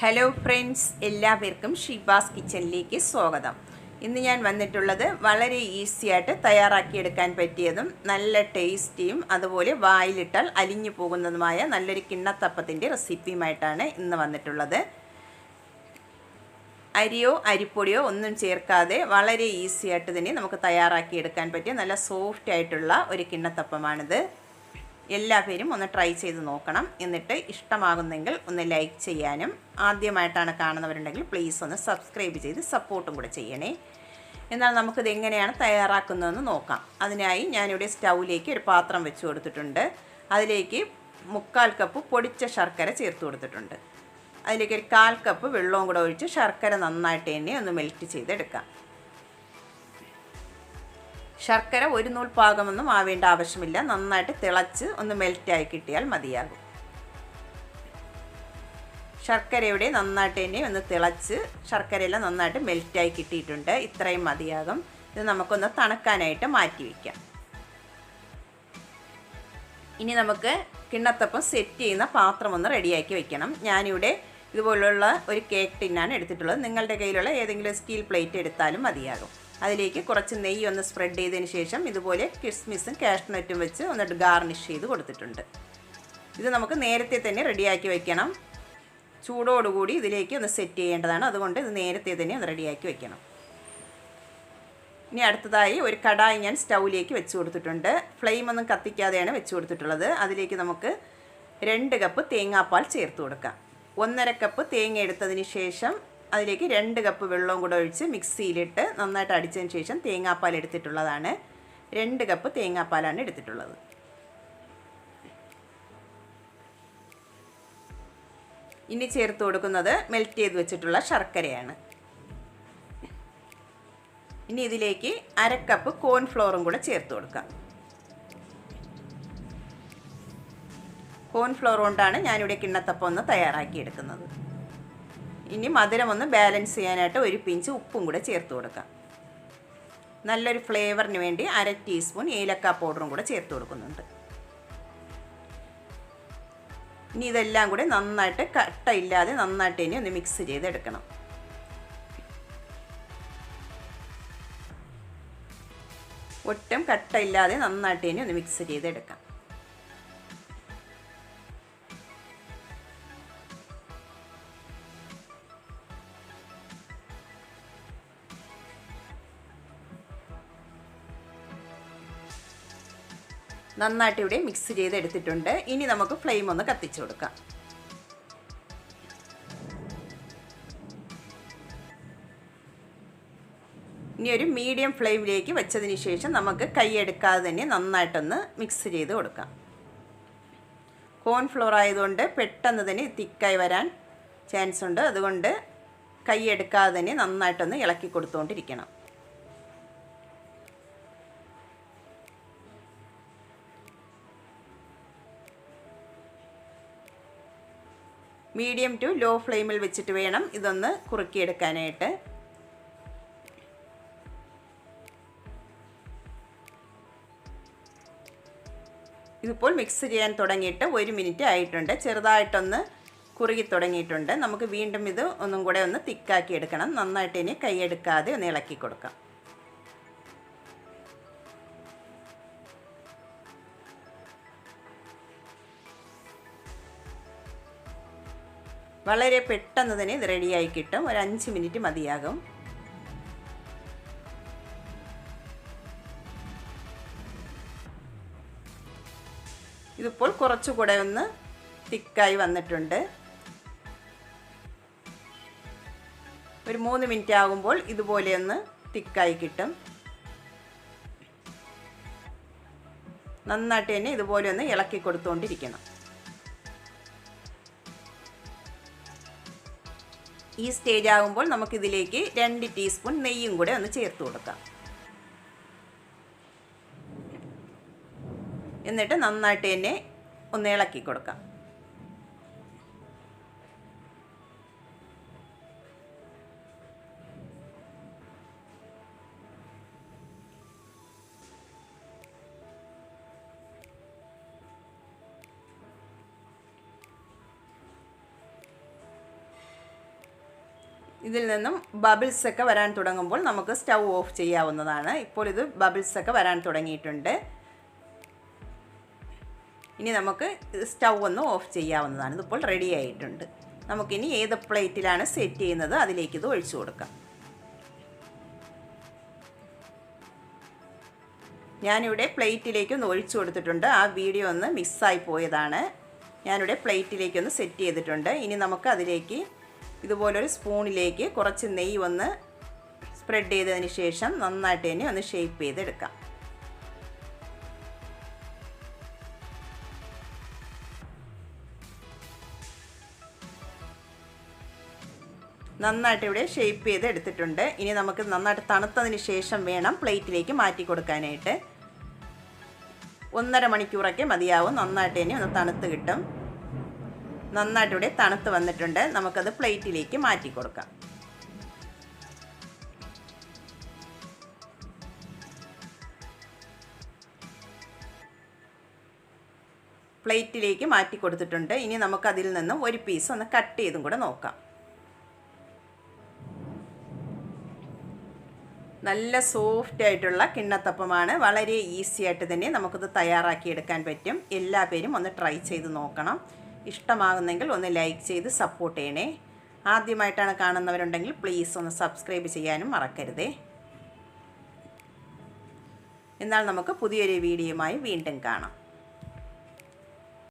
Hello friends എല്ലാവർക്കും ഷീബാസ് കിച്ചണിലേക്ക് സ്വാഗതം. ഇന്ന് ഞാൻ വന്നിട്ടുള്ളത് വളരെ ഈസി ആയിട്ട് തയ്യാറാക്കിയെടുക്കാൻ പറ്റിയതും നല്ല ടേസ്റ്റിയും അതുപോലെ വായിലിട്ടാൽ അലിഞ്ഞു പോകുന്നതുമായ നല്ലൊരു കിണ്ണത്തപ്പത്തിന്റെ റെസിപ്പിയുമായിട്ടാണ് ഇന്ന് വന്നിട്ടുള്ളത്. അരിയോ അരിപ്പൊടിയോ ഒന്നും ചേർക്കാതെ വളരെ ഈസി ആയിട്ട് തന്നെ നമുക്ക് തയ്യാറാക്കിയെടുക്കാൻ പറ്റിയ നല്ല സോഫ്റ്റ് ആയിട്ടുള്ള ഒരു കിണ്ണത്തപ്പമാണിത്. എല്ലാവരും ഒന്ന് ട്രൈ ചെയ്ത് നോക്കണം. എന്നിട്ട് ഇഷ്ടമാകുന്നെങ്കിൽ ഒന്ന് ലൈക്ക് ചെയ്യാനും. ആദ്യമായിട്ടാണ് കാണുന്നവരുണ്ടെങ്കിൽ പ്ലീസ് ഒന്ന് സബ്സ്ക്രൈബ് ചെയ്ത് സപ്പോർട്ടും കൂടെ ചെയ്യണേ. എന്നാൽ നമുക്കിത് എങ്ങനെയാണ് തയ്യാറാക്കുന്നതെന്ന് നോക്കാം. അതിനായി ഞാനിവിടെ സ്റ്റൗവിലേക്ക് ഒരു പാത്രം വെച്ച് കൊടുത്തിട്ടുണ്ട്. അതിലേക്ക് മുക്കാൽ കപ്പ് പൊടിച്ച ശർക്കര ചേർത്ത് കൊടുത്തിട്ടുണ്ട്. അതിലേക്ക് ഒരു കാൽ കപ്പ് വെള്ളവും കൂടെ ഒഴിച്ച് ശർക്കര നന്നായിട്ട് തന്നെ ഒന്ന് മെൽറ്റ് ചെയ്തെടുക്കാം. ശർക്കര ഒരു നൂൽ പാകമൊന്നും ആവേണ്ട ആവശ്യമില്ല. നന്നായിട്ട് തിളച്ച് ഒന്ന് മെൽറ്റായി കിട്ടിയാൽ മതിയാകും. ശർക്കരയുടെ നന്നായിട്ട് തന്നെ ഒന്ന് തിളച്ച് ശർക്കരയെല്ലാം നന്നായിട്ട് മെൽറ്റായി കിട്ടിയിട്ടുണ്ട്. ഇത്രയും മതിയാകും. ഇത് നമുക്കൊന്ന് തണുക്കാനായിട്ട് മാറ്റി വയ്ക്കാം ഇനി നമുക്ക് കിണ്ണത്തപ്പം സെറ്റ് ചെയ്യുന്ന പാത്രം ഒന്ന് റെഡിയാക്കി വെക്കണം. ഞാനിവിടെ ഇതുപോലുള്ള ഒരു കേക്ക് ടിന്നാണ് എടുത്തിട്ടുള്ളത്. നിങ്ങളുടെ കയ്യിലുള്ള ഏതെങ്കിലും സ്റ്റീൽ പ്ലേറ്റ് എടുത്താലും മതിയാകും. അതിലേക്ക് കുറച്ച് നെയ്യ് ഒന്ന് സ്പ്രെഡ് ചെയ്തതിന് ശേഷം ഇതുപോലെ കിസ്മിസും കാഷ്നട്ടും വെച്ച് ഒന്ന് ഗാർണിഷ് ചെയ്ത് കൊടുത്തിട്ടുണ്ട്. ഇത് നമുക്ക് നേരത്തെ തന്നെ റെഡിയാക്കി വയ്ക്കണം ചൂടോടുകൂടി ഇതിലേക്ക് ഒന്ന് സെറ്റ് ചെയ്യേണ്ടതാണ്. അതുകൊണ്ട് ഇത് നേരത്തെ തന്നെ ഒന്ന് റെഡിയാക്കി വയ്ക്കണം ഇനി അടുത്തതായി ഒരു കടായി ഞാൻ സ്റ്റൗവിലേക്ക് വെച്ച് കൊടുത്തിട്ടുണ്ട്. ഫ്ലെയിം ഒന്നും കത്തിക്കാതെയാണ് വെച്ച് കൊടുത്തിട്ടുള്ളത്. അതിലേക്ക് നമുക്ക് രണ്ട് കപ്പ് തേങ്ങാപ്പാൽ ചേർത്ത് കൊടുക്കാം. ഒന്നര കപ്പ് തേങ്ങ എടുത്തതിന് ശേഷം അതിലേക്ക് രണ്ട് കപ്പ് വെള്ളവും കൂടെ ഒഴിച്ച് മിക്സിയിലിട്ട് നന്നായിട്ട് അടിച്ചതിന് ശേഷം തേങ്ങാപ്പാൽ എടുത്തിട്ടുള്ളതാണ്. രണ്ട് കപ്പ് തേങ്ങാപ്പാലാണ് എടുത്തിട്ടുള്ളത്. ഇനി ചേർത്ത് കൊടുക്കുന്നത് മെൽറ്റ് ചെയ്ത് വെച്ചിട്ടുള്ള ശർക്കരയാണ്. ഇനി ഇതിലേക്ക് അര കപ്പ് കോൺഫ്ലോറും കൂടെ ചേർത്ത് കൊടുക്കാം. കോൺഫ്ലോർ കൊണ്ടാണ് ഞാനിവിടെ കിണ്ണത്തപ്പം ഒന്ന് തയ്യാറാക്കിയെടുക്കുന്നത്. ഇനി മധുരം ഒന്ന് ബാലൻസ് ചെയ്യാനായിട്ട് ഒരു പിഞ്ച് ഉപ്പും കൂടെ ചേർത്ത് കൊടുക്കാം. നല്ലൊരു ഫ്ലേവറിന് വേണ്ടി അര ടീസ്പൂൺ ഏലക്ക പൗഡറും കൂടെ ചേർത്ത് കൊടുക്കുന്നുണ്ട്. ഇനി ഇതെല്ലാം കൂടെ നന്നായിട്ട് കട്ട ഇല്ലാതെ നന്നായിട്ട് ഇനി ഒന്ന് മിക്സ് ചെയ്തെടുക്കണം. ഒട്ടും കട്ടയില്ലാതെ നന്നായിട്ട് ഇനി ഒന്ന് മിക്സ് ചെയ്തെടുക്കാം. നന്നായിട്ട് ഇവിടെ മിക്സ് ചെയ്ത് എടുത്തിട്ടുണ്ട് ഇനി നമുക്ക് ഫ്ലെയിം ഒന്ന് കത്തിച്ചു കൊടുക്കാം. ഇനി ഒരു മീഡിയം ഫ്ലെയിമിലേക്ക് വെച്ചതിന് ശേഷം നമുക്ക് കൈയെടുക്കാതെ തന്നെ നന്നായിട്ടൊന്ന് മിക്സ് ചെയ്ത് കൊടുക്കാം. കോൺഫ്ലോർ ആയതുകൊണ്ട് പെട്ടെന്ന് തന്നെ തിക്കായി വരാൻ ചാൻസ് ഉണ്ട്. അതുകൊണ്ട് കൈയെടുക്കാതെ തന്നെ നന്നായിട്ടൊന്ന് ഇളക്കി കൊടുത്തുകൊണ്ടിരിക്കണം മീഡിയം ടു ലോ ഫ്ലെയിമിൽ വെച്ചിട്ട് വേണം ഇതൊന്ന് കുറുക്കിയെടുക്കാനായിട്ട്. ഇതിപ്പോൾ മിക്സ് ചെയ്യാൻ തുടങ്ങിയിട്ട് ഒരു മിനിറ്റ് ആയിട്ടുണ്ട്. ചെറുതായിട്ടൊന്ന് കുറുകി തുടങ്ങിയിട്ടുണ്ട്. നമുക്ക് വീണ്ടും ഇത് ഒന്നും കൂടെ ഒന്ന് തിക്കാക്കി എടുക്കണം. നന്നായിട്ട് ഇനി കൈയെടുക്കാതെ ഒന്ന് ഇളക്കി കൊടുക്കാം. വളരെ പെട്ടെന്ന് തന്നെ ഇത് റെഡിയായി കിട്ടും. ഒരു അഞ്ച് മിനിറ്റ് മതിയാകും. ഇതിപ്പോൾ കുറച്ചുകൂടെ ഒന്ന് തിക്കായി വന്നിട്ടുണ്ട്. ഒരു മൂന്ന് മിനിറ്റ് ആകുമ്പോൾ ഇതുപോലെ ഒന്ന് തിക്കായി കിട്ടും. നന്നായിട്ട് തന്നെ ഇതുപോലെ ഒന്ന് ഇളക്കി കൊടുത്തുകൊണ്ടിരിക്കണം ഈ സ്റ്റേജ് ആകുമ്പോൾ നമുക്കിതിലേക്ക് രണ്ട് ടീസ്പൂൺ നെയ്യും കൂടെ ഒന്ന് ചേർത്ത് കൊടുക്കാം. എന്നിട്ട് നന്നായിട്ട് തന്നെ ഒന്ന് ഇളക്കി കൊടുക്കാം. ഇതിൽ നിന്നും ബബിൾസ് ഒക്കെ വരാൻ തുടങ്ങുമ്പോൾ നമുക്ക് സ്റ്റൗ ഓഫ് ചെയ്യാവുന്നതാണ്. ഇപ്പോൾ ഇത് ബബിൾസ് ഒക്കെ വരാൻ തുടങ്ങിയിട്ടുണ്ട്. ഇനി നമുക്ക് സ്റ്റൗ ഒന്ന് ഓഫ് ചെയ്യാവുന്നതാണ്. ഇതിപ്പോൾ റെഡി ആയിട്ടുണ്ട്. നമുക്കിനി ഏത് പ്ലേറ്റിലാണ് സെറ്റ് ചെയ്യുന്നത് അതിലേക്ക് ഇത് ഒഴിച്ചു കൊടുക്കാം. ഞാനിവിടെ പ്ലേറ്റിലേക്ക് ഒന്ന് ഒഴിച്ചു കൊടുത്തിട്ടുണ്ട്. ആ വീഡിയോ ഒന്ന് മിസ്സായി പോയതാണ്. ഞാനിവിടെ പ്ലേറ്റിലേക്ക് ഒന്ന് സെറ്റ് ചെയ്തിട്ടുണ്ട്. ഇനി നമുക്ക് അതിലേക്ക് ഇതുപോലൊരു സ്പൂണിലേക്ക് കുറച്ച് നെയ്യ് ഒന്ന് സ്പ്രെഡ് ചെയ്തതിന് ശേഷം നന്നായിട്ട് തന്നെ ഒന്ന് ഷേപ്പ് ചെയ്തെടുക്കാം. നന്നായിട്ട് ഇവിടെ ഷേപ്പ് ചെയ്ത് എടുത്തിട്ടുണ്ട് ഇനി നമുക്ക് നന്നായിട്ട് തണുത്തതിന് ശേഷം വേണം പ്ലേറ്റിലേക്ക് മാറ്റി കൊടുക്കാനായിട്ട്. ഒന്നര മണിക്കൂറൊക്കെ മതിയാവും. നന്നായിട്ട് തന്നെ ഒന്ന് തണുത്ത് കിട്ടും. നന്നായിട്ട് ഇവിടെ തണുത്ത് വന്നിട്ടുണ്ട്. നമുക്കത് പ്ലേറ്റിലേക്ക് മാറ്റി കൊടുക്കാം. പ്ലേറ്റിലേക്ക് മാറ്റി കൊടുത്തിട്ടുണ്ട്. ഇനി നമുക്കതിൽ നിന്ന് ഒരു പീസ് ഒന്ന് കട്ട് ചെയ്തും കൂടെ നോക്കാം. നല്ല സോഫ്റ്റ് ആയിട്ടുള്ള കിണ്ണത്തപ്പമാണ്. വളരെ ഈസി ആയിട്ട് തന്നെ നമുക്കത് തയ്യാറാക്കിയെടുക്കാൻ പറ്റും. എല്ലാ പേരും ഒന്ന് ട്രൈ ചെയ്ത് നോക്കണം. ഇഷ്ടമാകുന്നെങ്കിൽ ഒന്ന് ലൈക്ക് ചെയ്ത് സപ്പോർട്ട് ചെയ്യണേ. ആദ്യമായിട്ടാണ് കാണുന്നവരുണ്ടെങ്കിൽ പ്ലീസ് ഒന്ന് സബ്സ്ക്രൈബ് ചെയ്യാനും മറക്കരുതേ. എന്നാൽ നമുക്ക് പുതിയൊരു വീഡിയോയുമായി വീണ്ടും കാണാം.